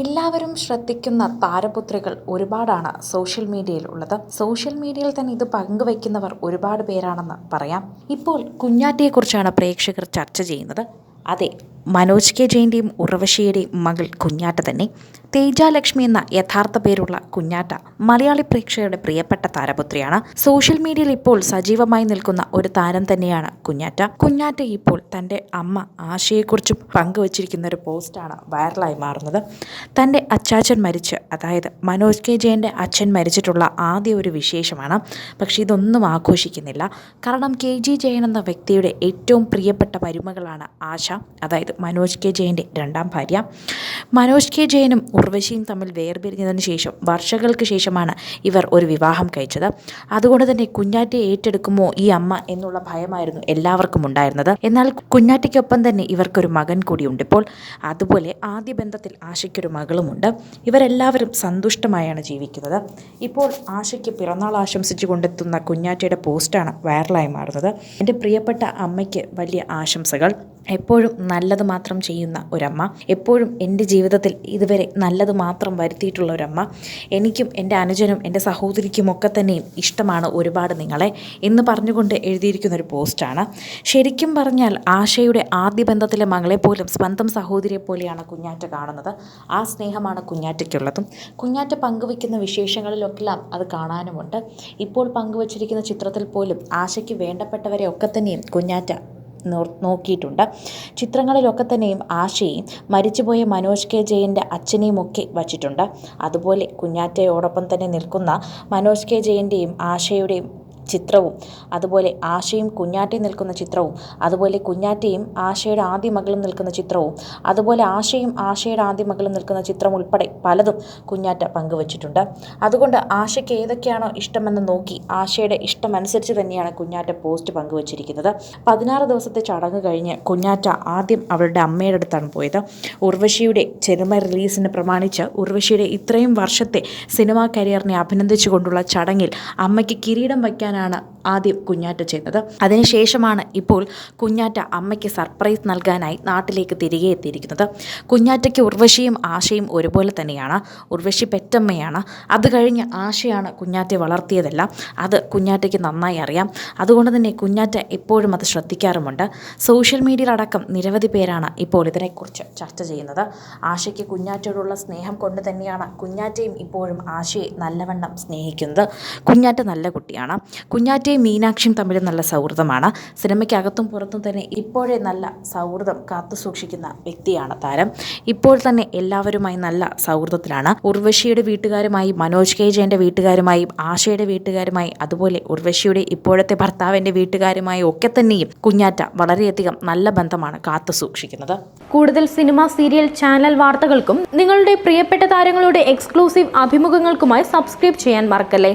എല്ലാവരും ശ്രദ്ധിക്കുന്ന താരപുത്രികൾ ഒരുപാടാണ് സോഷ്യൽ മീഡിയയിൽ ഉള്ളത് സോഷ്യൽ മീഡിയയിൽ തന്നെ ഇത് പങ്കുവയ്ക്കുന്നവർ ഒരുപാട് പേരാണെന്ന് പറയാം. ഇപ്പോൾ കുഞ്ഞാറ്റയെക്കുറിച്ചാണ് പ്രേക്ഷകർ ചർച്ച ചെയ്യുന്നത്. അതെ മനോജ് കെ ജയന്റെയും ഉറവശിയുടെയും മകൾ കുഞ്ഞാറ്റ തന്നെ. തേജാലക്ഷ്മി എന്ന യഥാർത്ഥ പേരുള്ള കുഞ്ഞാറ്റ മലയാളി പ്രേക്ഷകരുടെ പ്രിയപ്പെട്ട താരപുത്രിയാണ്. സോഷ്യൽ മീഡിയയിൽ ഇപ്പോൾ സജീവമായി നിൽക്കുന്ന ഒരു താരം തന്നെയാണ് കുഞ്ഞാറ്റ. കുഞ്ഞാറ്റ ഇപ്പോൾ തന്റെ അമ്മ ആശയെക്കുറിച്ച് പങ്കുവച്ചിരിക്കുന്ന ഒരു പോസ്റ്റാണ് വൈറലായി മാറുന്നത്. തന്റെ അച്ചാച്ചൻ മരിച്ച് അതായത് മനോജ് കെ ജയന്റെ അച്ഛൻ മരിച്ചിട്ടുള്ള ആദ്യ ഒരു വിശേഷമാണ്. പക്ഷേ ഇതൊന്നും ആഘോഷിക്കുന്നില്ല. കാരണം കെ ജി ജയൻ എന്ന വ്യക്തിയുടെ ഏറ്റവും പ്രിയപ്പെട്ട മരുമകളാണ് ആശ അതായത് മനോജ് കെ ജയന്റെ രണ്ടാം ഭാര്യ. മനോജ് കെ ജയനും ഉർവശിയും തമ്മിൽ വേർപിരിഞ്ഞതിന് ശേഷം വർഷങ്ങൾക്ക് ശേഷമാണ് ഇവർ ഒരു വിവാഹം കഴിച്ചത്. അതുകൊണ്ട് തന്നെ കുഞ്ഞാറ്റയെ ഏറ്റെടുക്കുമോ ഈ അമ്മ എന്നുള്ള ഭയമായിരുന്നു എല്ലാവർക്കും ഉണ്ടായിരുന്നത്. എന്നാൽ കുഞ്ഞാറ്റയ്ക്കൊപ്പം തന്നെ ഇവർക്കൊരു മകൻ കൂടിയുണ്ട് ഇപ്പോൾ. അതുപോലെ ആദ്യ ബന്ധത്തിൽ ആശയ്ക്കൊരു മകളുമുണ്ട്. ഇവരെല്ലാവരും സന്തുഷ്ടമായാണ് ജീവിക്കുന്നത്. ഇപ്പോൾ ആശയ്ക്ക് പിറന്നാൾ ആശംസിച്ചു കൊണ്ടെത്തുന്ന കുഞ്ഞാറ്റയുടെ പോസ്റ്റാണ് വൈറലായി മാറുന്നത്. എന്റെ പ്രിയപ്പെട്ട അമ്മയ്ക്ക് വലിയ ആശംസകൾ. എപ്പോഴും നല്ലത് മാത്രം ചെയ്യുന്ന ഒരമ്മ. എപ്പോഴും എന്റെ ജീവിതത്തിൽ ഇതുവരെ നല്ലത് മാത്രം വരുത്തിയിട്ടുള്ള ഒരമ്മ. എനിക്കും എന്റെ അനുജനും എന്റെ സഹോദരിക്കും ഒക്കെ തന്നെയും ഇഷ്ടമാണ് ഒരുപാട് നിങ്ങളെ എന്ന് പറഞ്ഞുകൊണ്ട് എഴുതിയിരിക്കുന്ന ഒരു പോസ്റ്റാണ്. ശരിക്കും പറഞ്ഞാൽ ആശയുടെ ആദ്യ ബന്ധത്തിലെ മകളെ പോലും സ്വന്തം സഹോദരിയെ പോലെയാണ് കുഞ്ഞാറ്റ കാണുന്നത്. ആ സ്നേഹമാണ് കുഞ്ഞാറ്റയ്ക്കുള്ളതും. കുഞ്ഞാറ്റ പങ്കുവയ്ക്കുന്ന വിശേഷങ്ങളിലൊക്കെല്ലാം അത് കാണാനുമുണ്ട്. ഇപ്പോൾ പങ്കുവച്ചിരിക്കുന്ന ചിത്രത്തിൽ പോലും ആശയ്ക്ക് വേണ്ടപ്പെട്ടവരെ ഒക്കെ തന്നെയും കുഞ്ഞാറ്റ നോക്കിയിട്ടുണ്ട്. ചിത്രങ്ങളിലൊക്കെ തന്നെയും ആശയും മരിച്ചുപോയ മനോജ് കെ ജയന്റെ അച്ഛനെയും ഒക്കെ വച്ചിട്ടുണ്ട്. അതുപോലെ കുഞ്ഞാറ്റയോടൊപ്പം തന്നെ നിൽക്കുന്ന മനോജ് കെ ജയന്റെയും ആശയുടെയും ചിത്രവും അതുപോലെ ആശയും കുഞ്ഞാറ്റയും നിൽക്കുന്ന ചിത്രവും അതുപോലെ കുഞ്ഞാറ്റയും ആശയുടെ ആദ്യ മകളും നിൽക്കുന്ന ചിത്രവും അതുപോലെ ആശയും ആശയുടെ ആദ്യ മകളും നിൽക്കുന്ന ചിത്രം ഉൾപ്പെടെ പലതും കുഞ്ഞാറ്റ പങ്കുവച്ചിട്ടുണ്ട്. അതുകൊണ്ട് ആശയ്ക്ക് ഏതൊക്കെയാണോ ഇഷ്ടമെന്ന് നോക്കി ആശയുടെ ഇഷ്ടമനുസരിച്ച് തന്നെയാണ് കുഞ്ഞാറ്റ പോസ്റ്റ് പങ്കുവച്ചിരിക്കുന്നത്. പതിനാറ് ദിവസത്തെ ചടങ്ങ് കഴിഞ്ഞ് കുഞ്ഞാറ്റ ആദ്യം അവളുടെ അമ്മയുടെ അടുത്താണ് പോയത്. ഉർവശിയുടെ സിനിമ റിലീസിന് പ്രമാണിച്ച് ഉർവശിയുടെ ഇത്രയും വർഷത്തെ സിനിമാ കരിയറിനെ അഭിനന്ദിച്ചുകൊണ്ടുള്ള ചടങ്ങിൽ അമ്മയ്ക്ക് കിരീടം വയ്ക്കാനാണ് ആദ്യം കുഞ്ഞാറ്റ ചെയ്തത്. അതിനുശേഷമാണ് ഇപ്പോൾ കുഞ്ഞാറ്റ അമ്മയ്ക്ക് സർപ്രൈസ് നൽകാനായി നാട്ടിലേക്ക് തിരികെ എത്തിയിരിക്കുന്നത്. കുഞ്ഞാറ്റയ്ക്ക് ഉർവശിയും ആശയും ഒരുപോലെ തന്നെയാണ്. ഉർവശി പെറ്റമ്മയാണ്. അത് കഴിഞ്ഞ് ആശയാണ് കുഞ്ഞാറ്റയെ വളർത്തിയതല്ല. അത് കുഞ്ഞാറ്റയ്ക്ക് നന്നായി അറിയാം. അതുകൊണ്ട് തന്നെ കുഞ്ഞാറ്റ എപ്പോഴും അത് ശ്രദ്ധിക്കാറുമുണ്ട്. സോഷ്യൽ മീഡിയയിലടക്കം നിരവധി പേരാണ് ഇപ്പോൾ ഇതിനെക്കുറിച്ച് ചർച്ച ചെയ്യുന്നത്. ആശയ്ക്ക് കുഞ്ഞാറ്റയോടുള്ള സ്നേഹം കൊണ്ട് തന്നെയാണ് കുഞ്ഞാറ്റയും ഇപ്പോഴും ആശയെ നല്ലവണ്ണം സ്നേഹിക്കുന്നത്. കുഞ്ഞാറ്റ നല്ല കുട്ടിയാണ്. കുഞ്ഞാറ്റയും മീനാക്ഷിയും തമ്മിൽ നല്ല സൗഹൃദമാണ്. സിനിമയ്ക്കകത്തും പുറത്തും തന്നെ ഇപ്പോഴേ നല്ല സൗഹൃദം കാത്തു സൂക്ഷിക്കുന്ന വ്യക്തിയാണ് താരം. ഇപ്പോൾ തന്നെ എല്ലാവരുമായി നല്ല സൗഹൃദത്തിലാണ്. ഉർവശിയുടെ വീട്ടുകാരുമായി മനോജ് കെ ജയന്റെ വീട്ടുകാരുമായി ആശയുടെ വീട്ടുകാരുമായി അതുപോലെ ഉർവശിയുടെ ഇപ്പോഴത്തെ ഭർത്താവിന്റെ വീട്ടുകാരുമായി ഒക്കെ തന്നെയും കുഞ്ഞാറ്റ വളരെയധികം നല്ല ബന്ധമാണ് കാത്തു സൂക്ഷിക്കുന്നത്. കൂടുതൽ സിനിമ സീരിയൽ ചാനൽ വാർത്തകൾക്കും നിങ്ങളുടെ പ്രിയപ്പെട്ട താരങ്ങളുടെ എക്സ്ക്ലൂസീവ് അഭിമുഖങ്ങൾക്കുമായി സബ്സ്ക്രൈബ് ചെയ്യാൻ മറക്കല്ലേ?